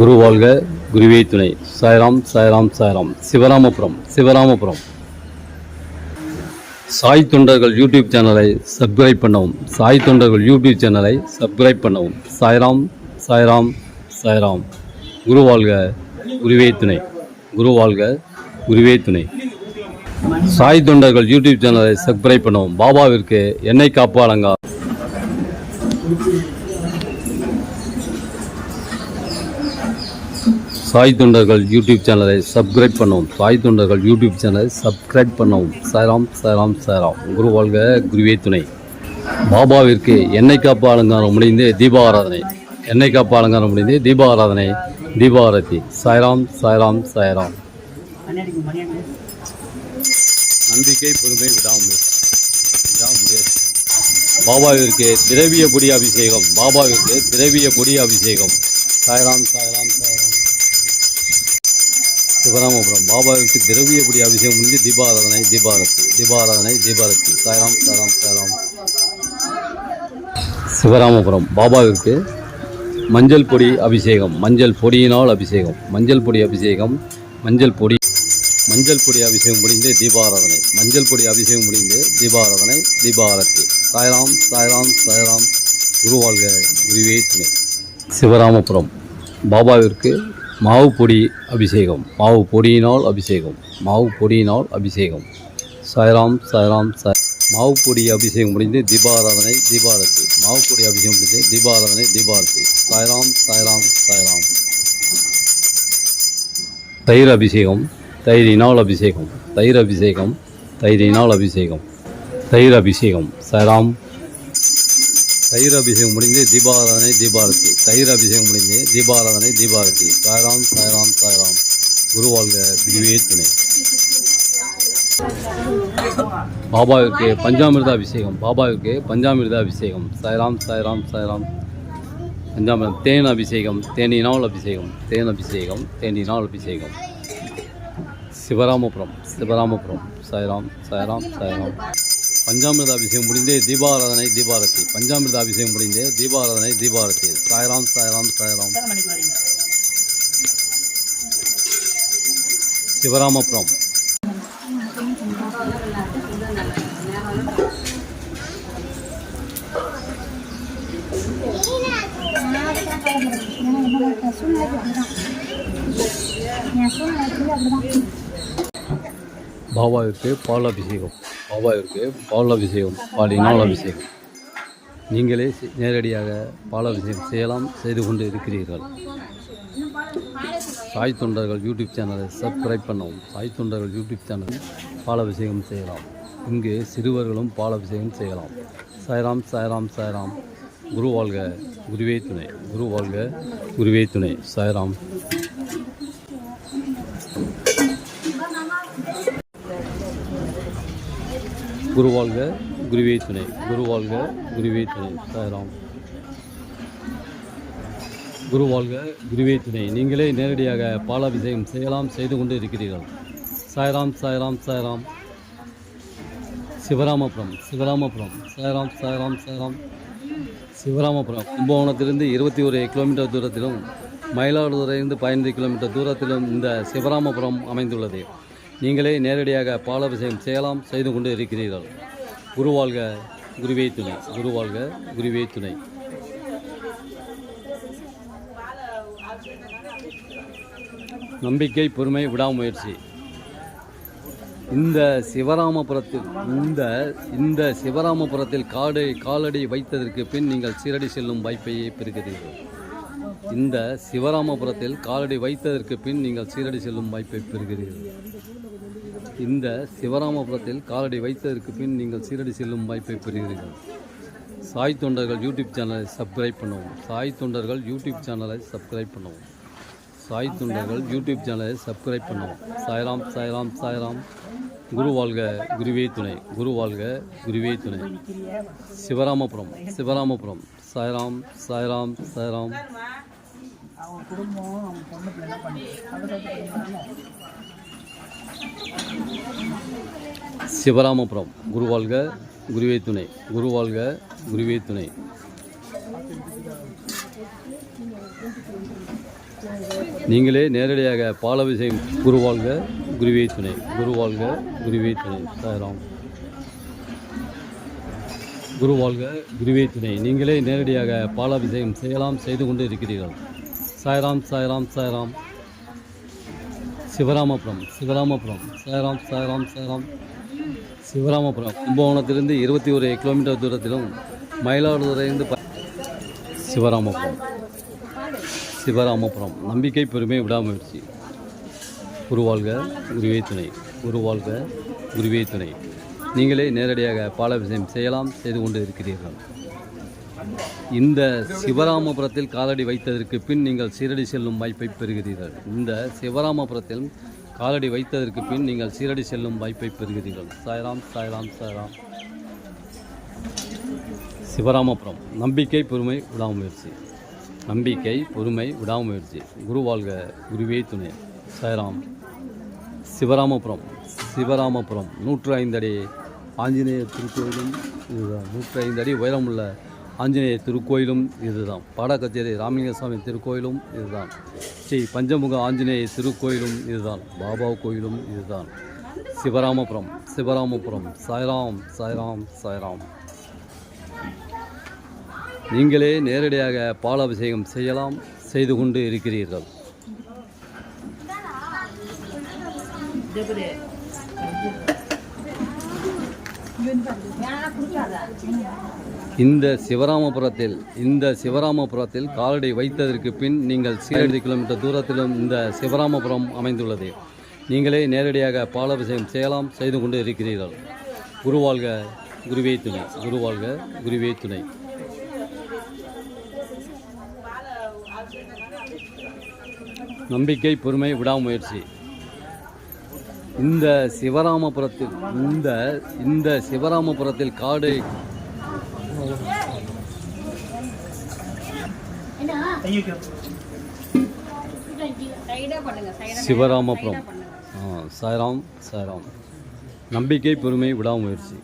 குரு வாழ்க குருவே துணை. சாய்ராம் சாய்ராம் சாய்ராம். சிவராமபுரம் சிவராமபுரம். சாய் தொண்டர்கள் யூடியூப் சேனலை சப்ஸ்கிரைப் பண்ணவும். சாய் தொண்டர்கள் யூடியூப் சேனலை சப்ஸ்கிரைப் பண்ணவும். சாய்ராம் சாய்ராம் சாய்ராம். குரு வாழ்க குருவே துணை. குரு வாழ்க குருவே துணை. சாய் தொண்டர்கள் யூடியூப் சேனலை சப்ஸ்கிரைப் பண்ணவும். பாபாவிற்கு எண்ணெய் காப்பு சாய் தொண்டர்கள் யூடியூப் சேனலை சப்ஸ்கிரைப் பண்ணவும். சாய் தொண்டர்கள் யூடியூப் சேனலை சப்ஸ்கிரைப் பண்ணவும். சாய்ராம் சாய்ராம் சாய்ராம். குரு வாழ்க குருவே துணை. பாபாவிற்கு எண்ணெய் காப்பு அலங்காரம் முடிந்து தீபாராதனை. எண்ணெய் காப்பு அலங்காரம் முடிந்து தீபாராதனை. தீபாரதி. சாய்ராம் சாய்ராம் சாய்ராம். நம்பிக்கை பொறுமை விடாமுயற்சி விடாமுயற்சி பாபாவிற்கு திரவிய பொடி அபிஷேகம். பாபாவிற்கு திரவிய பொடி அபிஷேகம். சாய்ராம் சாய்ராம் சாய் சிவராமபுரம் பாபாவிற்கு திரவியபடி அபிஷேகம் முடிந்து தீபாராதனை தீபாரத்தி தீபாராதனை தீபாரத்தி சாய்ராம் சாய்ராம் சாய்ராம். சிவராமபுரம் பாபாவிற்கு மஞ்சள் பொடி அபிஷேகம் மஞ்சள் பொடியினால் அபிஷேகம் மஞ்சள் பொடி அபிஷேகம் மஞ்சள் பொடி மஞ்சள் பொடி அபிஷேகம் முடிந்து தீபாராதனை மஞ்சள் பொடி அபிஷேகம் முடிந்து தீபாராதனை தீபாரத்தி சாய்ராம் சாய்ராம் சாய்ராம். குருவாழ்க குருவே துணை. சிவராமபுரம் பாபாவிற்கு மாவு பொடி அபிஷேகம். மாவு பொடியினால் அபிஷேகம். மாவு பொடியினால் அபிஷேகம். சாய்ராம் சாய்ராம் சாய். மாவு பொடி அபிஷேகம் முடிந்து தீபாராதனை தீபாரதி. மாவு பொடி அபிஷேகம் முடிந்து தீபாராதனை தீபாரத்தி சாய்ராம் சாய்ராம் சாய்ராம். தயிர் அபிஷேகம். தயிரினால் அபிஷேகம். தயிர் அபிஷேகம். தயிரினால் அபிஷேகம். தயிர் அபிஷேகம். சாய்ராம் தயிர் அபிஷேகம் முடிந்து தீபாராதனை தீபாரதி. தயிர் அபிஷேகம் முடிந்து தீபாராதனை தீபாரதி. சாய்ராம் சாய்ராம் சாய்ராம். குருவாழ்க குருவே துணை. பாபாவிற்கு பஞ்சாமிர்த அபிஷேகம் பாபாவிற்கு பஞ்சாமிர்த அபிஷேகம் சாய்ராம் சாய்ராம் சாய்ராம். பஞ்சாமிர்தம் தேன் அபிஷேகம் தேனினால் அபிஷேகம் தேன் அபிஷேகம் தேனினால் அபிஷேகம் சிவராமபுரம் சிவராமபுரம். சாய்ராம் சாய்ராம் சாய்ராம். பஞ்சாமிர்த அபிஷேகம் முடிந்தே தீபாராதனை தீபாரதி. பஞ்சாமிர்த அபிஷேகம் முடிந்தே தீபாராதனை தீபாரதி. சாய்ராம் சாய்ராம் சாய்ராம். சிவராமபுரம். பாபாவிற்கு பால் அபிஷேகம் பாபாவிற்கு பாலாபிஷேகம் பாடி பாலினால் அபிஷேகம் நீங்களே நேரடியாக பாலாபிஷேகம் செய்யலாம் செய்து கொண்டு இருக்கிறீர்கள். சாய் தொண்டர்கள் யூடியூப் சேனலை சப்ஸ்கிரைப் பண்ணவும் சாய் தொண்டர்கள் யூடியூப் சேனல் பால் அபிஷேகம் செய்யலாம். இங்கு சிறுவர்களும் பாலாபிஷேகம் செய்யலாம். சாய்ராம் சாய்ராம் சாய்ராம். குரு வாழ்க குருவே துணை. குரு வாழ்க குருவே துணை. சாய்ராம். குருவாழ்க குருவே துணை. குருவாழ்க குருவே துணை. சாய்ராம். குருவாழ்க குருவே துணை. நீங்களே நேரடியாக பாலாபிஷேகம் செய்யலாம் செய்து கொண்டு இருக்கிறீர்கள். சாய்ராம் சாய்ராம் சாய்ராம். சிவராமபுரம் சிவராமபுரம். சாய்ராம் சாய்ராம் சாய்ராம். சிவராமபுரம். கும்பகோணத்திலிருந்து இருபத்தி ஒரு கிலோமீட்டர் தூரத்திலும் மயிலாடுதுறையிலிருந்து பதினைந்து கிலோமீட்டர் தூரத்திலும் இந்த சிவராமபுரம் அமைந்துள்ளது. நீங்களே நேரடியாக பாலாபிஷேகம் செய்யலாம் செய்து கொண்டு இருக்கிறீர்கள். குருவாழ்க குருவே துணை. குருவாழ்க குருவே துணை. நம்பிக்கை பொறுமை விடாமுயற்சி. இந்த சிவராமபுரத்தில் இந்த இந்த சிவராமபுரத்தில் காடு காலடி வைத்ததற்கு பின் நீங்கள் சீரடி செல்லும் வாய்ப்பையே பெறுகிறீர்கள். இந்த சிவராமபுரத்தில் காலடி வைத்ததற்கு பின் நீங்கள் சீரடி செல்லும் வாய்ப்பை பெறுகிறீர்கள். இந்த சிவராமபுரத்தில் காலடி வைத்ததற்கு பின் நீங்கள் சீரடி செல்லும் வாய்ப்பை பெறுகிறீர்கள். சாய் தொண்டர்கள் யூடியூப் சேனலை சப்ஸ்கிரைப் பண்ணவும். சாய் தொண்டர்கள் யூடியூப் சேனலை சப்ஸ்கிரைப் பண்ணவும். சாய் தொண்டர்கள் யூடியூப் சேனலை சப்ஸ்கிரைப் பண்ணவும். சாய்ராம் சாய்ராம் சாய்ராம். குரு வாழ்க குருவே துணை. குரு வாழ்க குருவே துணை. சிவராமபுரம் சிவராமபுரம். சாய்ராம் சாய்ராம் சாய்ராம். அவங்க குடும்பம் அவங்க பொண்ணு பிள்ளை பண்ணி சிவராமபுரம் குருவாழ்க குருவே துணை. குரு வாழ்க குருவே துணை. நீங்களே நேரடியாக பாலாபிஷேகம் குருவாழ்க குருவே துணை. குருவாழ்க குருவே துணை. சாய்ராம். குருவாழ்க குருவே துணை. நீங்களே நேரடியாக பாலாபிஷேகம் செய்யலாம் செய்து கொண்டு இருக்கிறீர்கள். சாய்ராம் சாய்ராம் சாய்ராம். சிவராமபுரம் சிவராமபுரம். சாய்ராம் சாய்ராம் சாய்ராம். சிவராமபுரம் கும்பகோணத்திலிருந்து இருபத்தி ஒரு கிலோமீட்டர் தூரத்திலும் மயிலாடுதுறையிலிருந்து ப- சிவராமபுரம். சிவராமபுரம் நம்பிக்கை பெருமை விடாமுயற்சி. உருவாழ்க குருவே துணை. உருவாழ்க குருவே துணை. நீங்களே நேரடியாக பாலாபிஷேகம் செய்யலாம் செய்து கொண்டு இருக்கிறீர்கள். இந்த சிவராமபுரத்தில் காலடி வைத்ததற்கு பின் நீங்கள் சீரடி செல்லும் வாய்ப்பை பெறுகிறீர்கள். இந்த சிவராமபுரத்தில் காலடி வைத்ததற்கு பின் நீங்கள் சீரடி செல்லும் வாய்ப்பை பெறுகிறீர்கள். சாய்ராம் சாய்ராம் சாய்ராம். சிவராமபுரம். நம்பிக்கை பொறுமை விடாமுயற்சி. நம்பிக்கை பொறுமை விடாமுயற்சி. குருவாழ்க குருவே துணை. சாய்ராம். சிவராமபுரம். சிவராமபுரம். நூற்று ஐந்து அடி ஆஞ்சநேயர் திருக்கோயிலும் நூற்றி நூற்று ஐந்து அடி உயரமுள்ள ஆஞ்சநேயர் திருக்கோயிலும் இதுதான். பாடக்கச்சேரி ராமலிங்கசாமி திருக்கோயிலும் இதுதான். ஸ்ரீ பஞ்சமுக ஆஞ்சநேயர் திருக்கோயிலும் இதுதான். பாபா கோயிலும் இதுதான். சிவராமபுரம் சிவராமபுரம் சாய்ராம் சாய்ராம் சாய்ராம். நீங்களே நேரடியாக பாலாபிஷேகம் செய்யலாம் செய்து கொண்டு இருக்கிறீர்கள். இந்த சிவராமபுரத்தில் இந்த சிவராமபுரத்தில் காலடி வைத்ததற்கு பின் நீங்கள் சீரடி கிலோமீட்டர் தூரத்திலும் இந்த சிவராமபுரம் அமைந்துள்ளது. நீங்களே நேரடியாக பாலபிஷேகம் செய்யலாம் செய்து கொண்டு இருக்கிறீர்கள். குருவாழ்க குருவே துணை. குருவாழ்க குருவே துணை. நம்பிக்கை பொறுமை விடாமுயற்சி. இந்த சிவராமபுரத்தில் இந்த இந்த சிவராமபுரத்தில் காடு சிவராமபுரம் சாய்ராம் சாய்ராம். நம்பிக்கை பொறுமை விடாமுயற்சி.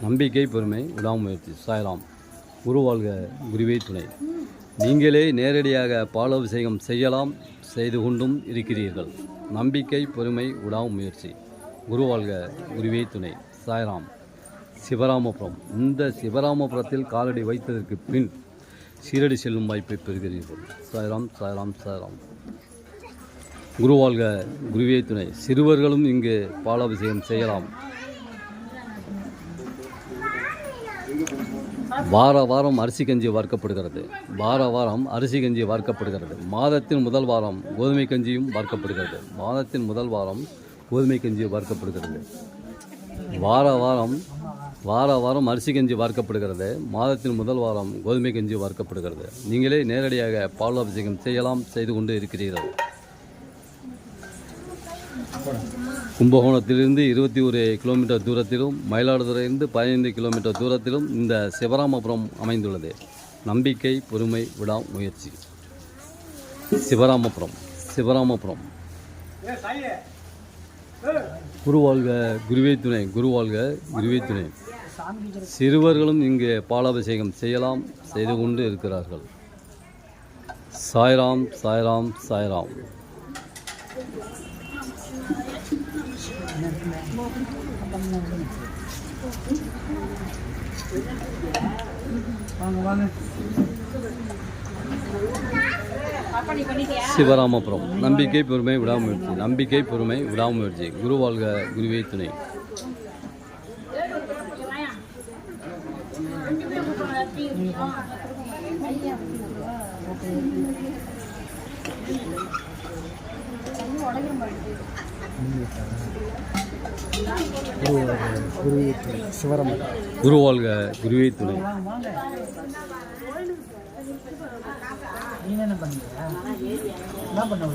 நம்பிக்கை பொறுமை விடாமுயற்சி. சாய்ராம் குருவாழ்க குருவே துணை. நீங்களே நேரடியாக பாலாபிஷேகம் செய்யலாம் செய்து கொண்டும் இருக்கிறீர்கள். நம்பிக்கை பொறுமை விடாமுயற்சி. குருவாழ்க குருவே துணை. சாய்ராம் சிவராமபுரம். இந்த சிவராமபுரத்தில் காலடி வைத்ததற்கு பின் சீரடி செல்லும் வாய்ப்பை பெறுகிறீர்கள். சாய்ராம் சாய்ராம் சாய்ராம். குருவாழ்க குருவே துணை. சிறுவர்களும் இங்கு பாலாபிஷேகம் செய்யலாம். வார வாரம் அரிசி கஞ்சி வார்க்கப்படுகிறது. வார வாரம் அரிசி கஞ்சி வார்க்கப்படுகிறது. மாதத்தின் முதல் வாரம் கோதுமை கஞ்சியும் வார்க்கப்படுகிறது. மாதத்தின் முதல் வாரம் கோதுமை கஞ்சி வார்க்கப்படுகிறது. வார வாரம் வார வாரம் அரிசி கஞ்சி வார்க்கப்படுகிறது. மாதத்தின் முதல் வாரம் கோதுமை கஞ்சி வார்க்கப்படுகிறது. நீங்களே நேரடியாக பால் அபிஷேகம் செய்யலாம் செய்து கொண்டு இருக்கிறீர்கள். கும்பகோணத்திலிருந்து இருபத்தி ஒரு கிலோமீட்டர் தூரத்திலும் மயிலாடுதுறையிலிருந்து பதினைந்து கிலோமீட்டர் தூரத்திலும் இந்த சிவராமபுரம் அமைந்துள்ளது. நம்பிக்கை பொறுமை விடா முயற்சி. சிவராமபுரம் சிவராமபுரம். குருவாழ்க குருவே துணை குருவாழ்க குருவே துணை. சிறுவர்களும் இங்கே பாலாபிஷேகம் செய்யலாம் செய்து கொண்டு இருக்கிறார்கள். சாய்ராம் சாய்ராம் சாய்ராம். சிவராமபுரம். நம்பிக்கை பொறுமை விடாமுயற்சி. நம்பிக்கை பொறுமை விடாமுயற்சி. குருவாழ்க குருவே துணை. குருவாழ்க குருவே துணை. என்ன பண்ணீங்க என்ன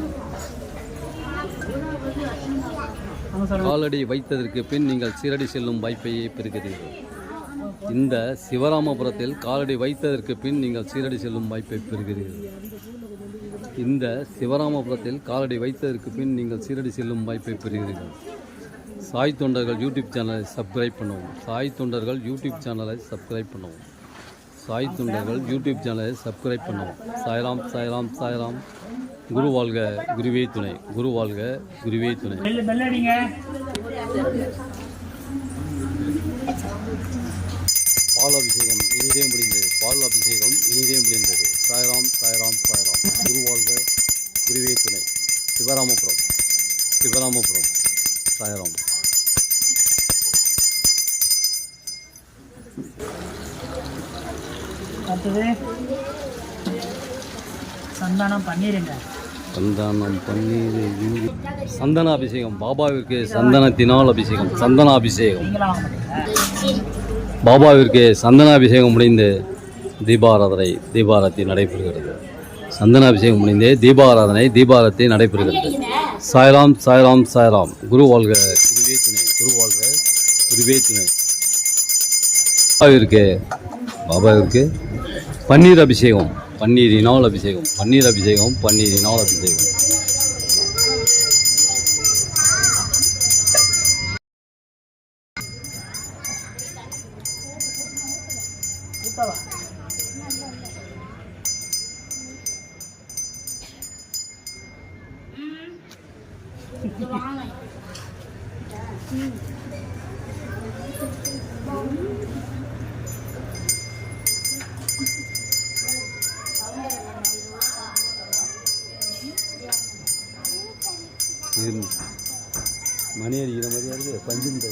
காலடி வைத்ததற்கு பின் நீங்கள் சீரடி செல்லும் வாய்ப்பையே பெறுகிறீர்கள். இந்த சிவராமபுரத்தில் காலடி வைத்ததற்கு பின் நீங்கள் சீரடி செல்லும் வாய்ப்பை பெறுகிறீர்கள். இந்த சிவராமபுரத்தில் காலடி வைத்ததற்கு பின் நீங்கள் சீரடி செல்லும் வாய்ப்பை பெறுகிறீர்கள். சாய் தொண்டர்கள் யூடியூப் சேனலை சப்ஸ்கிரைப் பண்ணவும். சாய் தொண்டர்கள் யூடியூப் சேனலை சப்ஸ்கிரைப் பண்ணவும். சாய் தொண்டர்கள் யூடியூப் சேனலை சப்ஸ்கிரைப் பண்ணவும். சாய்ராம் சாய்ராம் சாய்ராம். குரு வாழ்க குருவே துணை. குரு வாழ்க குருவே துணை. பெல் அபிஷேகம் இனிதே முடிந்தது. பால் அபிஷேகம் இனிதே முடிந்தது. சாய்ராம் சாய்ராம் சாய்ராம். குரு வாழ்க குருவே துணை. சிவராமபுரம். சிவராமபுரம். சாய்ராம். அடுத்தது சந்தானம் பண்ணிடுங்க சந்தானம் பன்னீர் சந்தன அபிஷேகம் பாபாவிற்கு சந்தனத்தினால் அபிஷேகம் சந்தன அபிஷேகம் பாபாவிற்கு சந்தன அபிஷேகம் முடிந்து தீபாராதனை தீபாரத்தி நடைபெறுகிறது. சந்தன அபிஷேகம் முடிந்து தீபாராதனை தீபாரத்தி நடைபெறுகிறது. சாய்ராம் சாய்ராம் சாய்ராம். குரு வாழ்க குருவே துணை குரு வாழ்க குருவே துணை பாபாவிற்கு பாபாவிற்கு பன்னீர் அபிஷேகம் பன்னீரினால் அபிஷேகம் பன்னீர் அபிஷேகம் பன்னீரினால் அபிஷேகம். கூட்டவா மணி அடிக்கிற மாதிரியா இருக்குது பஞ்சும் தை